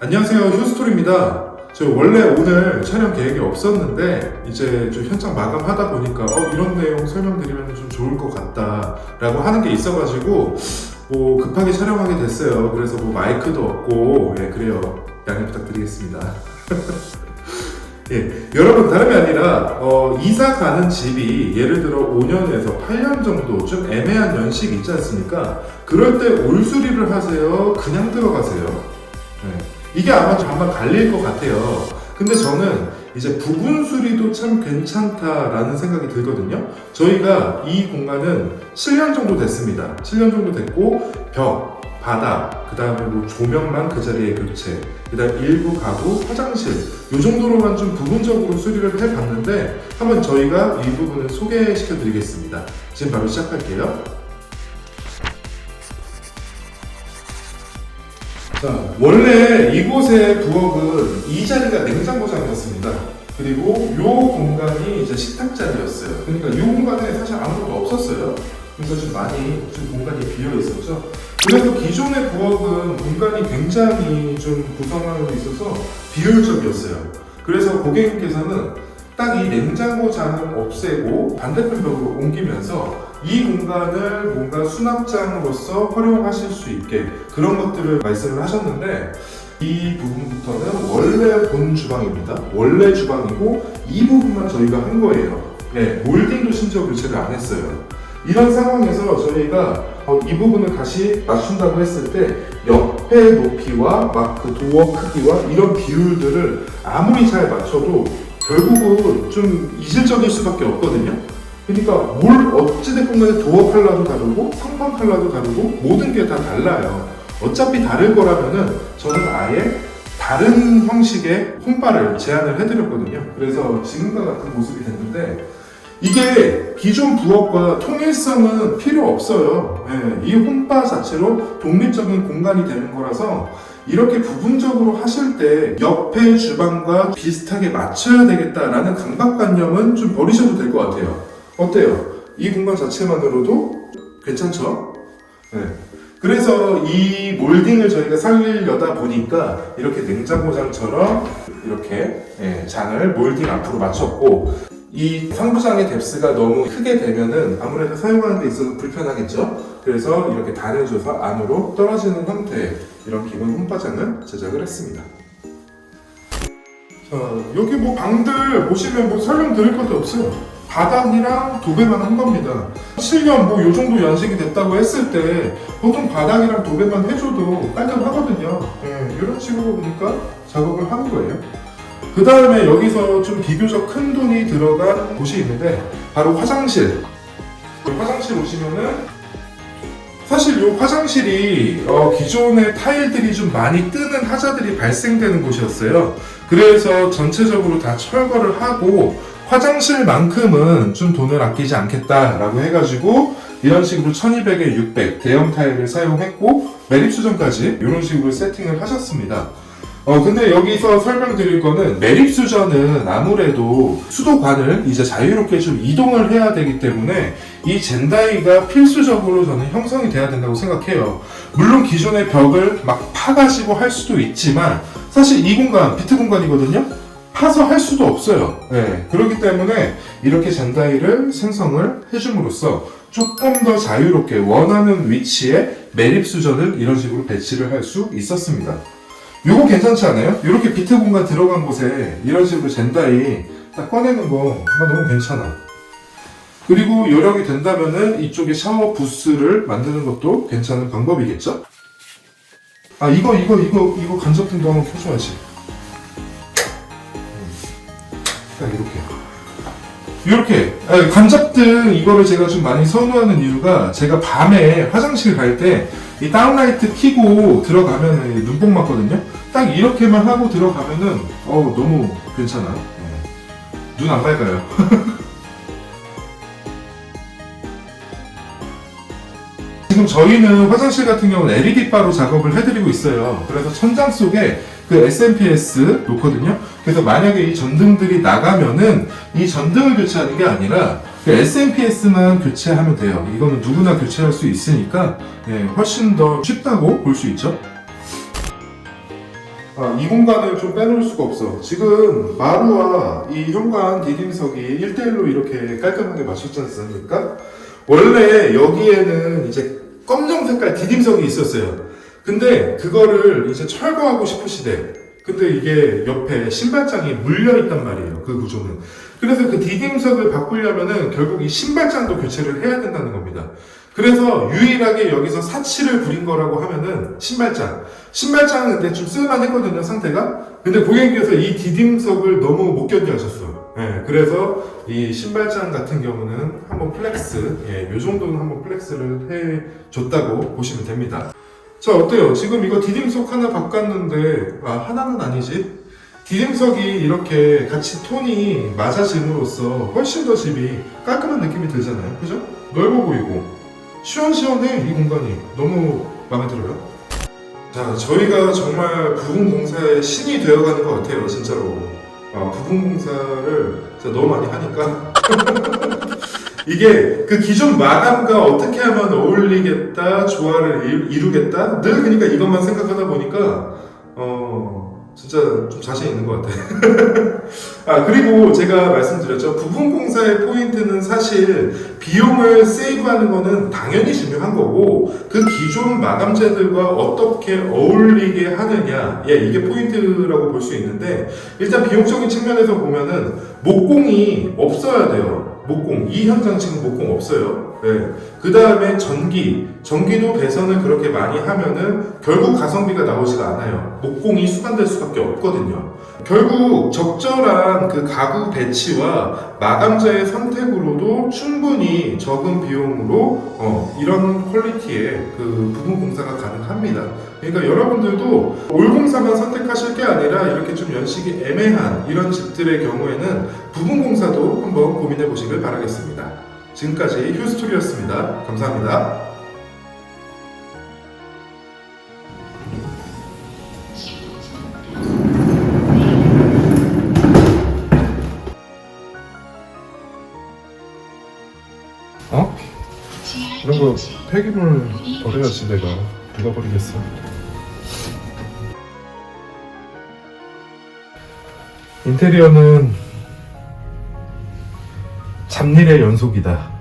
안녕하세요 휴스토리입니다 저 원래 오늘 촬영 계획이 없었는데 이제 좀 현장 마감하다 보니까 어, 이런 내용 설명드리면 좀 좋을 것 같다 라고 하는 게 있어가지고 뭐 급하게 촬영하게 됐어요 그래서 뭐 마이크도 없고 예 그래요 양해 부탁드리겠습니다 예, 여러분 다름이 아니라 어, 이사 가는 집이 예를 들어 5년에서 8년 정도 좀 애매한 연식이 있지 않습니까? 그럴 때 올수리를 하세요? 그냥 들어가세요? 네. 이게 아마 좀 아마 갈릴 것 같아요. 근데 저는 이제 부분 수리도 참 괜찮다라는 생각이 들거든요. 저희가 이 공간은 7년 정도 됐습니다. 7년 정도 됐고 벽, 바닥, 그 다음에 뭐 조명만 그 자리에 교체, 그 다음 일부 가구, 화장실 이 정도로만 좀 부분적으로 수리를 해봤는데 한번 저희가 이 부분을 소개시켜 드리겠습니다. 지금 바로 시작할게요. 자, 원래 이곳의 부엌은 이 자리가 냉장고장이었습니다. 그리고 이 공간이 이제 식탁 자리였어요. 그러니까 이 공간에 사실 아무것도 없었어요. 그래서 좀 많이 좀 공간이 비어 있었죠. 그래서 기존의 부엌은 공간이 굉장히 좀 구성하고 있어서 비효율적이었어요. 그래서 고객님께서는 딱 이 냉장고장을 없애고 반대편 벽으로 옮기면서 이 공간을 뭔가 수납장으로서 활용하실 수 있게 그런 것들을 말씀을 하셨는데 이 부분부터는 원래 본 주방입니다. 원래 주방이고 이 부분만 저희가 한 거예요. 네, 몰딩도 심지어 교체를 안 했어요. 이런 상황에서 저희가 어, 이 부분을 다시 맞춘다고 했을 때 옆에 높이와 막 그 도어 크기와 이런 비율들을 아무리 잘 맞춰도 결국은 좀 이질적일 수밖에 없거든요. 그러니까 뭘 어찌됐건 간에 도어 컬러도 다르고 상판 컬러도 다르고 모든 게 다 달라요. 어차피 다를 거라면은 저는 아예 다른 형식의 홈바를 제안을 해드렸거든요. 그래서 지금과 같은 모습이 됐는데 이게 기존 부엌과 통일성은 필요 없어요. 예, 이 홈바 자체로 독립적인 공간이 되는 거라서 이렇게 부분적으로 하실 때 옆에 주방과 비슷하게 맞춰야 되겠다라는 강박관념은 좀 버리셔도 될 것 같아요. 어때요? 이 공간 자체만으로도 괜찮죠? 네. 그래서 이 몰딩을 저희가 살리려다 보니까 이렇게 냉장고장처럼 이렇게 예, 장을 몰딩 앞으로 맞췄고 이 상부장의 뎁스가 너무 크게 되면은 아무래도 사용하는 데 있어서 불편하겠죠? 그래서 이렇게 단을 줘서 안으로 떨어지는 형태의 이런 기본 홈바장을 제작을 했습니다. 자, 여기 뭐 방들 보시면 뭐 설명 드릴 것도 없어요. 바닥이랑 도배만 한 겁니다. 7년 뭐 요 정도 연식이 됐다고 했을 때 보통 바닥이랑 도배만 해줘도 깔끔하거든요. 예, 이런 식으로 보니까 작업을 하는 거예요. 그 다음에 여기서 좀 비교적 큰 돈이 들어간 곳이 있는데 바로 화장실. 그 화장실 오시면은 사실 이 화장실이 어, 기존의 타일들이 좀 많이 뜨는 하자들이 발생되는 곳이었어요. 그래서 전체적으로 다 철거를 하고 화장실만큼은 좀 돈을 아끼지 않겠다라고 해가지고 이런 식으로 1200에 600 대형 타일을 사용했고 매립 수전까지 이런 식으로 세팅을 하셨습니다. 어 근데 여기서 설명드릴 거는 매립 수전은 아무래도 수도관을 이제 자유롭게 좀 이동을 해야 되기 때문에 이 젠다이가 필수적으로 저는 형성이 돼야 된다고 생각해요. 물론 기존의 벽을 막 파가지고 할 수도 있지만 사실 이 공간 비트 공간이거든요. 파서 할 수도 없어요. 네, 그렇기 때문에 이렇게 젠다이를 생성을 해줌으로써 조금 더 자유롭게 원하는 위치에 매립 수전을 이런 식으로 배치를 할 수 있었습니다. 요거 괜찮지 않아요? 이렇게 비트 공간 들어간 곳에 이런 식으로 젠다이 딱 꺼내는 거나 너무 괜찮아. 그리고 요령이 된다면은 이쪽에 샤워 부스를 만드는 것도 괜찮은 방법이겠죠? 아 이거 이거 이거 이거 간접등도 한번 켜줘야지. 딱 이렇게. 이렇게 아, 간접등 이거를 제가 좀 많이 선호하는 이유가 제가 밤에 화장실 갈 때 이 다운라이트 켜고 들어가면 눈뽕 맞거든요. 딱 이렇게만 하고 들어가면은 어 너무 괜찮아요. 눈안 밝아요. 지금 저희는 화장실 같은 경우는 LED 바로 작업을 해드리고 있어요. 그래서 천장 속에 그 SMPS 놓거든요. 그래서 만약에 이 전등들이 나가면은 이 전등을 교체하는 게 아니라 그 SMPS만 교체하면 돼요. 이거는 누구나 교체할 수 있으니까 예, 훨씬 더 쉽다고 볼 수 있죠. 아, 이 공간을 좀 빼놓을 수가 없어. 지금 마루와 이 현관 디딤석이 1대1로 이렇게 깔끔하게 맞췄지 않습니까? 원래 여기에는 이제 검정 색깔 디딤석이 있었어요. 근데 그거를 이제 철거하고 싶으시대. 근데 이게 옆에 신발장이 물려 있단 말이에요. 그 구조는. 그래서 그 디딤석을 바꾸려면은 결국 이 신발장도 교체를 해야 된다는 겁니다. 그래서 유일하게 여기서 사치를 부린 거라고 하면은 신발장. 신발장은 근데 좀 쓸만했거든요, 상태가. 근데 고객님께서 이 디딤석을 너무 못 견뎌 하셨어. 예, 그래서 이 신발장 같은 경우는 한번 플렉스, 예, 요 정도는 한번 플렉스를 해 줬다고 보시면 됩니다. 자, 어때요? 지금 이거 디딤석 하나 바꿨는데, 아, 하나는 아니지? 디딤석이 이렇게 같이 톤이 맞아짐으로써 훨씬 더 집이 깔끔한 느낌이 들잖아요. 그죠? 넓어 보이고, 시원시원해, 이 공간이. 너무 마음에 들어요. 자, 저희가 정말 부분 공사의 신이 되어가는 것 같아요, 진짜로. 아, 부분 공사를 진짜 너무 많이 하니까. 이게 그 기존 마감과 어떻게 하면 어울리겠다, 조화를 이- 이루겠다, 늘 그러니까 이것만 생각하다 보니까, 어, 진짜 좀 자신 있는 것 같아요. 아, 그리고 제가 말씀드렸죠. 부분공사의 포인트는 사실 비용을 세이브하는 거는 당연히 중요한 거고, 그 기존 마감재들과 어떻게 어울리게 하느냐, 예, 이게 포인트라고 볼 수 있는데, 일단 비용적인 측면에서 보면은 목공이 없어야 돼요. 목공. 이 현장 지금 목공 없어요. 네. 그 다음에 전기. 전기도 배선을 그렇게 많이 하면은 결국 가성비가 나오지가 않아요. 목공이 수반될 수밖에 없거든요. 결국 적절한 그 가구 배치와 마감자의 선택으로도 충분히 적은 비용으로 어, 이런 퀄리티의 그 부분 공사가 가능합니다. 그러니까 여러분들도 올공사만 선택하실 게 아니라 이렇게 좀 연식이 애매한 이런 집들의 경우에는 부분 공사도 한번 고민해 보시길 바라겠습니다. 지금까지 휴스토리였습니다. 감사합니다. 어? 이런 거 폐기물 버려야지 내가 누가 버리겠어 인테리어는 잡일의 연속이다